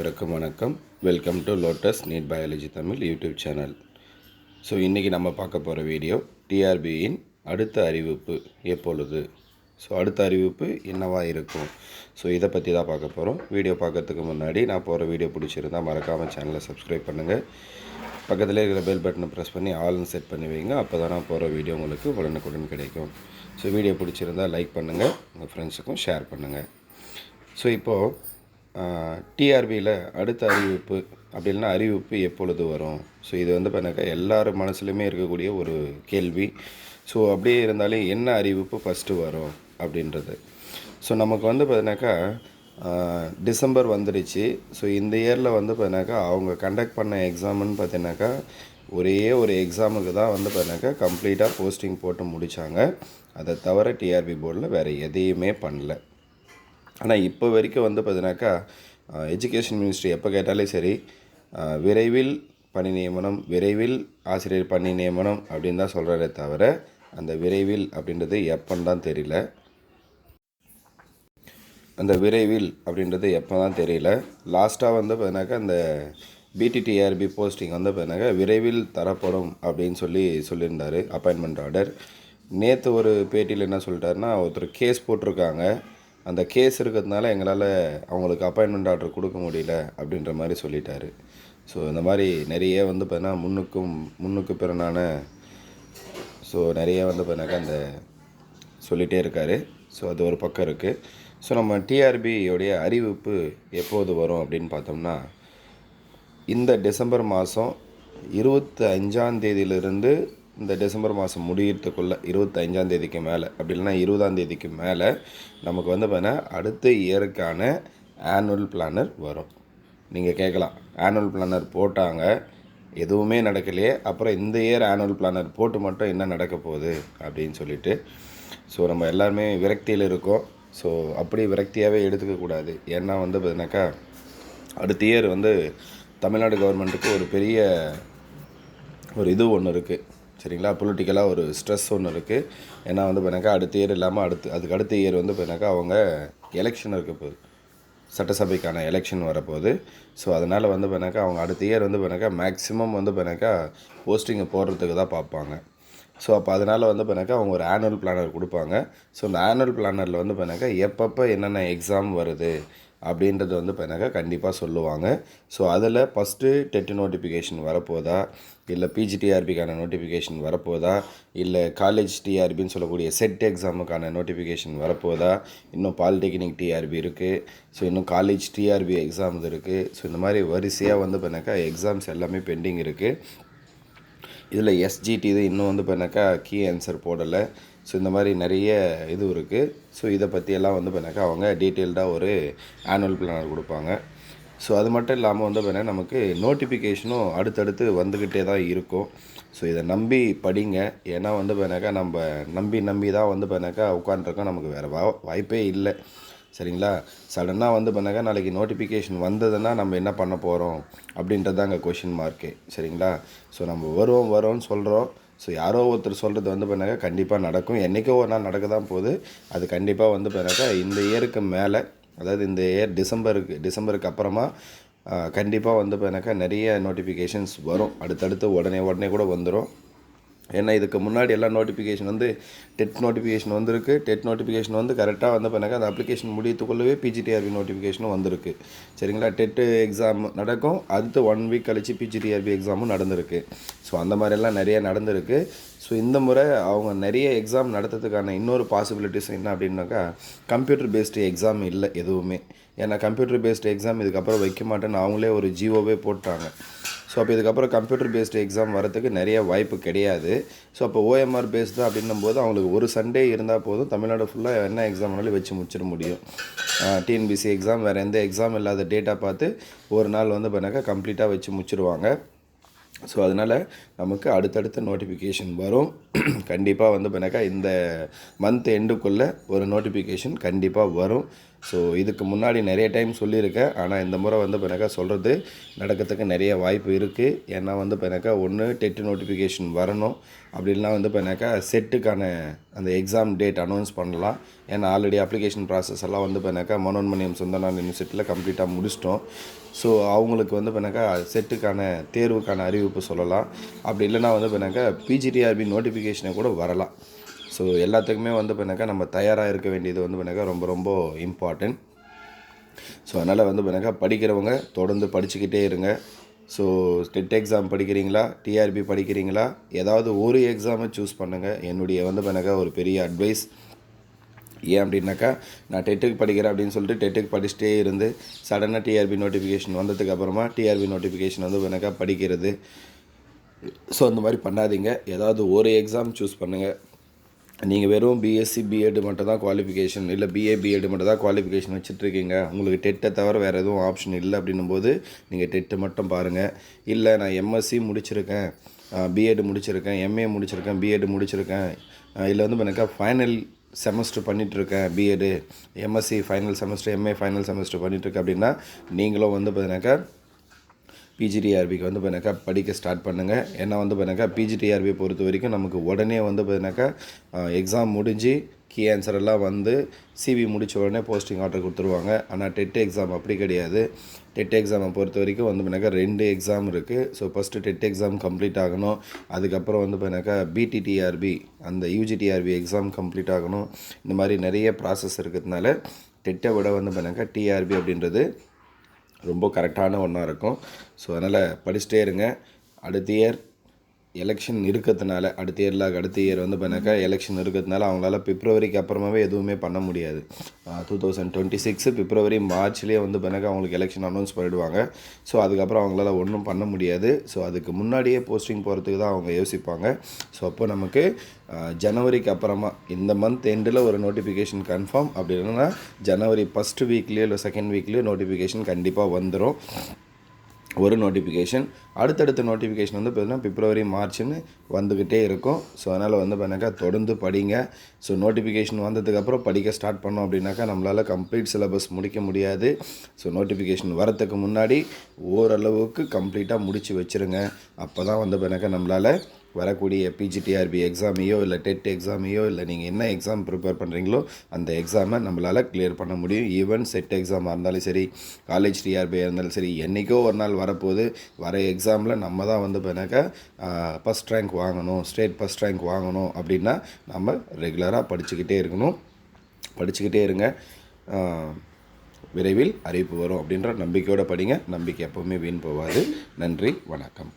வணக்கம் வணக்கம். Welcome to Lotus NEET biology Tamil YouTube channel so இன்றைக்கி நம்ம பார்க்க போகிற வீடியோ டிஆர்பியின் அடுத்த அறிவிப்பு எப்பொழுது? ஸோ அடுத்த அறிவிப்பு என்னவாக இருக்கும்? ஸோ இதை பற்றி தான் பார்க்க போகிறோம் வீடியோ பார்க்கறதுக்கு முன்னாடி நான் போகிற வீடியோ பிடிச்சிருந்தா மறக்காமல் சேனலை சப்ஸ்கிரைப் பண்ணுங்கள் பக்கத்தில் இருக்கிற பெல் பட்டனை ப்ரெஸ் பண்ணி ஆல்னு செட் பண்ணி வைங்க. அப்போ தான் நான் போகிற வீடியோ உங்களுக்கு உடனுக்குடன் கிடைக்கும். ஸோ வீடியோ பிடிச்சிருந்தா லைக் பண்ணுங்கள் உங்கள் ஃப்ரெண்ட்ஸுக்கும் ஷேர் பண்ணுங்கள் ஸோ இப்போது டிஆர்பியில் அடுத்த அறிவிப்பு அப்படி இல்லைன்னா அறிவிப்பு எப்பொழுது வரும்? ஸோ இது வந்து பார்த்தாக்கா எல்லார் மனசுலையுமே இருக்கக்கூடிய ஒரு கேள்வி. ஸோ அப்படியே இருந்தாலும் என்ன அறிவிப்பு ஃபஸ்ட்டு வரும் அப்படின்றது. ஸோ நமக்கு வந்து பார்த்தீங்கன்னாக்கா டிசம்பர் வந்துடுச்சு. ஸோ இந்த இயரில் வந்து பார்த்தினாக்கா அவங்க கண்டக்ட் பண்ண எக்ஸாம்னு பார்த்தினாக்கா ஒரே ஒரு எக்ஸாமுக்கு தான் வந்து பார்த்தினாக்கா கம்ப்ளீட்டாக போஸ்டிங் போட்டு முடித்தாங்க அதை தவிர டிஆர்பி போர்டில் வேறு எதையுமே பண்ணல. ஆனால் இப்போ வரைக்கும் வந்து பார்த்தீங்கன்னாக்கா எஜுகேஷன் மினிஸ்ட்ரி எப்போ கேட்டாலே சரி விரைவில் பணி நியமனம் விரைவில் ஆசிரியர் பணி நியமனம் அப்படின்னு தான் சொல்கிறாரே தவிர அந்த விரைவில் அப்படின்றது எப்போன்னு தான் தெரியல. அந்த விரைவில் அப்படின்றது எப்போ தான் தெரியல. லாஸ்ட்டாக வந்து பார்த்தீங்கன்னாக்கா அந்த பிடிடிஆர்பி போஸ்டிங் வந்து பார்த்தீங்கன்னாக்கா விரைவில் தரப்படும் அப்படின்னு சொல்லி சொல்லியிருந்தார் அப்பாயின்மெண்ட் ஆர்டர் நேற்று ஒரு பேட்டியில் என்ன சொல்லிட்டாருன்னா ஒருத்தர் கேஸ் போட்டிருக்காங்க. அந்த கேஸ் இருக்கிறதுனால எங்களால் அவங்களுக்கு அப்பாயின்மெண்ட் ஆர்டர் கொடுக்க முடியல அப்படின்ற மாதிரி சொல்லிட்டாரு. ஸோ இந்த மாதிரி நிறைய வந்து பார்த்தீங்கன்னா முன்னுக்கும் முன்னுக்கு பிறனான ஸோ நிறைய வந்து பார்த்தீங்கன்னாக்கா அந்த சொல்லிகிட்டே இருக்கார். ஸோ அது ஒரு பக்கம் இருக்குது ஸோ நம்ம டிஆர்பியோடைய அறிவிப்பு எப்போது வரும் அப்படின்னு பார்த்தோம்னா இந்த டிசம்பர் மாதம் இருபத்தி அஞ்சாந்தேதியிலிருந்து இந்த டிசம்பர் மாதம் முடியறதுக்குள்ளே இருபத்தி தேதிக்கு மேலே. அப்படி இல்லைன்னா இருபதாம் தேதிக்கு மேலே நமக்கு வந்து பார்த்தீங்கன்னா அடுத்த இயருக்கான ஆனுவல் பிளானர் வரும். நீங்கள் கேட்கலாம். ஆனுவல் பிளானர் போட்டாங்க. எதுவுமே நடக்கலையே. அப்புறம் இந்த இயர் ஆனுவல் பிளானர் போட்டு மட்டும் என்ன நடக்க போகுது அப்படின்னு சொல்லிட்டு ஸோ நம்ம எல்லாருமே விரக்தியில் இருக்கோம். ஸோ அப்படி விரக்தியாகவே எடுத்துக்கக்கூடாது ஏன்னா வந்து பார்த்தீங்கன்னாக்கா அடுத்த இயர் வந்து தமிழ்நாடு கவர்மெண்ட்டுக்கு ஒரு பெரிய ஒரு இது ஒன்று இருக்குது சரிங்களா? பொலிட்டிக்கலாக ஒரு ஸ்ட்ரெஸ் ஒன்று இருக்குது ஏன்னா வந்து பார்த்தீங்கன்னாக்கா அடுத்த இயர் இல்லாமல் அடுத்து அதுக்கு அடுத்த இயர் வந்து பார்த்தீங்கன்னாக்கா அவங்க எலெக்ஷன் இருக்க போகுது. சட்டசபைக்கான எலெக்ஷன் வரப்போகுது. ஸோ அதனால் வந்து பார்த்தீங்கன்னாக்கா அவங்க அடுத்த இயர் வந்து பார்த்தீங்கன்னாக்கா மேக்ஸிமம் வந்து பார்த்தீங்கன்னாக்கா போஸ்டிங்கை போடுறதுக்கு தான் பார்ப்பாங்க. ஸோ அப்போ அதனால் வந்து பார்த்தீங்கன்னாக்கா அவங்க ஒரு ஆனுவல் பிளானர் கொடுப்பாங்க. ஸோ அந்த ஆனுவல் பிளானரில் வந்து பார்த்தீங்கன்னாக்கா எப்பப்போ என்னென்ன எக்ஸாம் வருது? அப்படின்றது வந்து பார்த்தீங்கன்னாக்கா கண்டிப்பாக சொல்லுவாங்க. ஸோ அதில் ஃபஸ்ட்டு டெட்டு நோட்டிஃபிகேஷன் வரப்போதா? இல்லை பிஜிடிஆர்பிக்கான நோட்டிஃபிகேஷன் வரப்போதா? இல்லை காலேஜ் டிஆர்பின்னு சொல்லக்கூடிய செட் எக்ஸாமுக்கான நோட்டிஃபிகேஷன் வரப்போதா? இன்னும் பாலிடெக்னிக் டிஆர்பி இருக்குது ஸோ இன்னும் காலேஜ் டிஆர்பி எக்ஸாம்ஸ் இருக்குது ஸோ இந்த மாதிரி வரிசையாக வந்து பார்த்தீங்கன்னாக்கா எக்ஸாம்ஸ் எல்லாமே பெண்டிங் இருக்குது இதில் எஸ்ஜிடி இது இன்னும் வந்து பார்த்தாக்கா கீ ஆன்சர் போடலை. ஸோ இந்த மாதிரி நிறைய இது இருக்குது ஸோ இதை பற்றியெல்லாம் வந்து பண்ணாக்கா அவங்க டீட்டெயில்டாக ஒரு ஆனுவல் பிளானர் கொடுப்பாங்க. ஸோ அது மட்டும் இல்லாமல் வந்து பார்த்தீங்கன்னா நமக்கு நோட்டிஃபிகேஷனும் அடுத்தடுத்து வந்துக்கிட்டே தான் இருக்கும். ஸோ இதை நம்பி படிங்க. ஏன்னா வந்து பார்த்தீங்கன்னாக்கா நம்ம நம்பி நம்பி தான் வந்து பார்த்தினாக்கா உட்காந்துருக்கோம் நமக்கு வேறு வா வாய்ப்பே இல்லை. சரிங்களா? சடனாக வந்து பண்ணாக்கா நாளைக்கு நோட்டிஃபிகேஷன் வந்ததுன்னா நம்ம என்ன பண்ண போகிறோம் அப்படின்றது தான் அங்கே கொஷின் மார்க்கு சரிங்களா? ஸோ நம்ம வருவோம் வரோம்னு சொல்கிறோம் ஸோ யாரோ ஒருத்தர் சொல்கிறது வந்து பார்த்தாக்கா கண்டிப்பாக நடக்கும். என்றைக்கோ ஒரு நாள் நடக்க தான் போகுது. அது கண்டிப்பாக வந்து பார்த்தாக்கா இந்த இயருக்கு மேலே அதாவது இந்த இயர் டிசம்பருக்கு டிசம்பருக்கு அப்புறமா கண்டிப்பாக வந்து பார்த்தாக்கா நிறைய நோட்டிஃபிகேஷன்ஸ் வரும். அடுத்தடுத்து உடனே உடனே கூட வந்துடும் ஏன்னா இதுக்கு முன்னாடி எல்லா நோட்டிஃபிகேஷன் வந்து டெட் நோட்டிஃபிகேஷன் வந்திருக்கு. டெட் நோட்டிஃபிகேஷன் வந்து கரெக்டாக வந்து பண்ணாக்க அந்த அப்ளிகேஷன் முடியத்துக்குள்ளவே பிஜிடிஆர்பி நோட்டிஃபிகேஷனும் வந்திருக்கு. சரிங்களா? டெட்டு எக்ஸாம் நடக்கும். அடுத்து ஒன் வீக் கழிச்சு பிஜிடிஆர்பி எக்ஸாமும் நடந்திருக்கு. ஸோ அந்த மாதிரிலாம் நிறைய நடந்திருக்கு. ஸோ இந்த முறை அவங்க நிறைய எக்ஸாம் நடத்துறதுக்கான இன்னொரு பாசிபிலிட்டிஸ் என்ன அப்படின்னாக்கா கம்ப்யூட்டர் பேஸ்டு எக்ஸாம் இல்லை எதுவுமே. ஏன்னா கம்ப்யூட்டர் பேஸ்டு எக்ஸாம் இதுக்கப்புறம் வைக்க மாட்டேன்னு அவங்களே ஒரு ஜியோவே போட்டாங்க. ஸோ அப்போ இதுக்கப்புறம் கம்ப்யூட்டர் பேஸ்டு எக்ஸாம் வரதுக்கு நிறைய வாய்ப்பு கிடையாது. ஸோ அப்போ ஓஎம்ஆர் பேஸ்டு அப்படின்னும் போது அவங்களுக்கு ஒரு சண்டே இருந்தால் போதும். தமிழ்நாடு ஃபுல்லாக என்ன எக்ஸாம் வேணாலும் வச்சு முடிச்சிட முடியும். டிஎன்பிசி எக்ஸாம் வேறு எந்த எக்ஸாம் இல்லாத டேட்டா பார்த்து ஒரு நாள் வந்து பண்ணாக்கா கம்ப்ளீட்டாக வச்சு முடிச்சிருவாங்க. ஸோ அதனால் நமக்கு அடுத்தடுத்த நோட்டிஃபிகேஷன் வரும். கண்டிப்பாக வந்து பண்ணாக்கா இந்த மந்த் எண்டுக்குள்ளே ஒரு நோட்டிஃபிகேஷன் கண்டிப்பாக வரும். ஸோ இதுக்கு முன்னாடி நிறைய டைம் சொல்லியிருக்கேன். ஆனால் இந்த முறை வந்து பண்ணாக்கா சொல்கிறது நடக்கிறதுக்கு நிறைய வாய்ப்பு இருக்குது ஏன்னா வந்து பண்ணாக்கா ஒன்று டெட்டு நோட்டிஃபிகேஷன் வரணும். அப்படின்னா வந்து பண்ணாக்கா செட்டுக்கான அந்த எக்ஸாம் டேட் அனௌன்ஸ் பண்ணலாம். ஏன்னா ஆல்ரெடி அப்ளிகேஷன் ப்ராசஸ் எல்லாம் வந்து பண்ணாக்கா மனோன்மணியம் சுந்தரநாத் யூனிவர்சிட்டியில் கம்ப்ளீட்டாக முடிச்சிட்டோம். ஸோ அவங்களுக்கு வந்து பண்ணாக்கா செட்டுக்கான தேர்வுக்கான அறிவிப்பு சொல்லலாம். அப்படி இல்லைன்னா வந்து பண்ணாக்கா பிஜிடிஆர்பி நோட்டிஃபிகேஷனை கூட வரலாம். ஸோ எல்லாத்துக்குமே வந்து பண்ணாக்கா நம்ம தயாராக இருக்க வேண்டியது வந்து பண்ணாக்கா ரொம்ப ரொம்ப இம்பார்ட்டன்ட் ஸோ அதனால் வந்து பண்ணாக்கா படிக்கிறவங்க தொடர்ந்து படிச்சுக்கிட்டே இருங்க. ஸோ டெட் எக்ஸாம் படிக்கிறீங்களா? டிஆர்பி படிக்கிறீங்களா? ஏதாவது ஒரு எக்ஸாமை சூஸ் பண்ணுங்கள் என்னுடைய வந்து பண்ணாக்கா ஒரு பெரிய அட்வைஸ் ஏன் அப்படின்னாக்கா நான் டெட்டுக்கு படிக்கிறேன் அப்படின்னு சொல்லிட்டு டெட்டுக்கு படிச்சுட்டே இருந்து சடனாக டிஆர்பி நோட்டிஃபிகேஷன் வந்ததுக்கு அப்புறமா டிஆர்பி நோட்டிஃபிகேஷன் வந்து பண்ணாக்கா படிக்கிறது. ஸோ அந்த மாதிரி பண்ணாதீங்க. ஏதாவது ஒரு எக்ஸாம் சூஸ் பண்ணுங்கள் நீங்கள் வெறும் பிஎஸ்சி பிஎட் மட்டும் தான் குவாலிஃபிகேஷன் இல்லை பிஏ பிஎட் மட்டும் தான் குவாலிஃபிகேஷன் வச்சுட்ருக்கீங்க உங்களுக்கு டெட்டை தவிர வேறு எதுவும் ஆப்ஷன் இல்லை அப்படின்னும் போது நீங்கள் டெட்டு மட்டும் பாருங்கள் இல்லை நான் எம்எஸ்சி முடிச்சிருக்கேன். பிஎட் முடிச்சிருக்கேன். எம்ஏ முடிச்சிருக்கேன். பிஎட் முடிச்சிருக்கேன். இல்லை வந்து எனக்கு ஃபைனல் செமஸ்டர் பண்ணிகிட்ருக்கேன் B Ed MSc final semester MA final semester பண்ணிகிட்ருக்கேன் அப்படின்னா நீங்களும் வந்து பார்த்தீங்கன்னாக்கா பிஜிடிஆர்பிக்கு வந்து பார்த்தினாக்கா படிக்க ஸ்டார்ட் பண்ணுங்கள் ஏன்னா வந்து பார்த்தினாக்கா பிஜிடிஆர்பியை பொறுத்த வரைக்கும் நமக்கு உடனே வந்து பார்த்தீங்கன்னாக்கா எக்ஸாம் முடிஞ்சு கீ ஆன்சர் எல்லாம் வந்து சிவி முடிச்ச உடனே போஸ்டிங் ஆர்டர் கொடுத்துருவாங்க. ஆனால் டெட் எக்ஸாம் அப்படி கிடையாது. டெட் எக்ஸாமை பொறுத்த வரைக்கும் வந்து பார்த்தீங்கன்னாக்கா ரெண்டு எக்ஸாம் இருக்குது so first TET exam complete ஆகணும். அதுக்கப்புறம் வந்து பார்த்தீங்கன்னாக்கா பிடிடிஆர்பி அந்த யூஜிடிஆர்பி எக்ஸாம் கம்ப்ளீட் ஆகணும். இந்த மாதிரி நிறைய ப்ராசஸ் இருக்கிறதுனால டெட்டை விட வந்து பார்த்தீங்கன்னாக்கா டிஆர்பி அப்படின்றது ரொம்ப கரெக்டான ஒன்றா இருக்கும். ஸோ அதனால் படிச்சுட்டே இருங்க. அடுத்த இயர் எலெக்ஷன் இருக்கிறதுனால அடுத்த இயரில் அடுத்த இயர் வந்து பண்ணாக்கா எலெக்ஷன் இருக்கிறதுனால அவங்களால பிப்ரவரிக்கு அப்புறமாவே எதுவுமே பண்ண முடியாது. Two thousand twenty six February மார்ச்லேயே வந்து பண்ணாக்கா அவங்களுக்கு எலெக்ஷன் அனௌன்ஸ் பண்ணிடுவாங்க. ஸோ அதுக்கப்புறம் அவங்களால ஒன்றும் பண்ண முடியாது. ஸோ அதுக்கு முன்னாடியே போஸ்டிங் போகிறதுக்கு தான் அவங்க யோசிப்பாங்க. ஸோ அப்போ நமக்கு ஜனவரிக்கு அப்புறமா இந்த மந்த் எண்டில் ஒரு நோட்டிஃபிகேஷன் கன்ஃபார்ம் அப்படி இல்லைன்னா ஜனவரி ஃபஸ்ட்டு வீக்லேயோ இல்லை செகண்ட் வீக்லேயோ நோட்டிஃபிகேஷன் கண்டிப்பாக வந்துடும் ஒரு நோட்டிஃபிகேஷன் அடுத்தடுத்த நோட்டிஃபிகேஷன் வந்து பார்த்தீங்கன்னா பிப்ரவரி மார்ச்னு வந்துக்கிட்டே இருக்கும். ஸோ அதனால் வந்து பார்த்தினாக்கா தொடர்ந்து படிங்க. ஸோ நோட்டிஃபிகேஷன் வந்ததுக்கப்புறம் படிக்க ஸ்டார்ட் பண்ணோம் அப்படின்னாக்கா நம்மளால் கம்ப்ளீட் சிலபஸ் முடிக்க முடியாது. ஸோ நோட்டிஃபிகேஷன் வரத்துக்கு முன்னாடி ஓரளவுக்கு கம்ப்ளீட்டாக முடித்து வச்சுருங்க. அப்போ தான் வந்து பார்த்தீங்கன்னாக்கா நம்மளால் வரக்கூடிய பிஜிடிஆர்பி எக்ஸாமையோ இல்லை டெட் எக்ஸாமையோ இல்லை நீங்கள் என்ன எக்ஸாம் ப்ரிப்பேர் பண்ணுறீங்களோ அந்த எக்ஸாமை நம்மளால் கிளியர் பண்ண முடியும். ஈவன் செட் எக்ஸாமாக இருந்தாலும் சரி காலேஜ் டிஆர்பியாக இருந்தாலும் சரி என்றைக்கோ ஒரு நாள் வரப்போது வர எக்ஸாமில் நம்ம தான் வந்து பண்ணாக்கா ஃபஸ்ட் ரேங்க் வாங்கணும் ஸ்டேட் ஃபஸ்ட் ரேங்க் வாங்கணும் அப்படின்னா நம்ம ரெகுலராக படிச்சுக்கிட்டே இருக்கணும். படிச்சுக்கிட்டே இருங்க. விரைவில் அறிவிப்பு வரும் அப்படின்ற நம்பிக்கையோடு படிங்க. நம்பிக்கை எப்போவுமே வீண் போகாது. நன்றி வணக்கம்.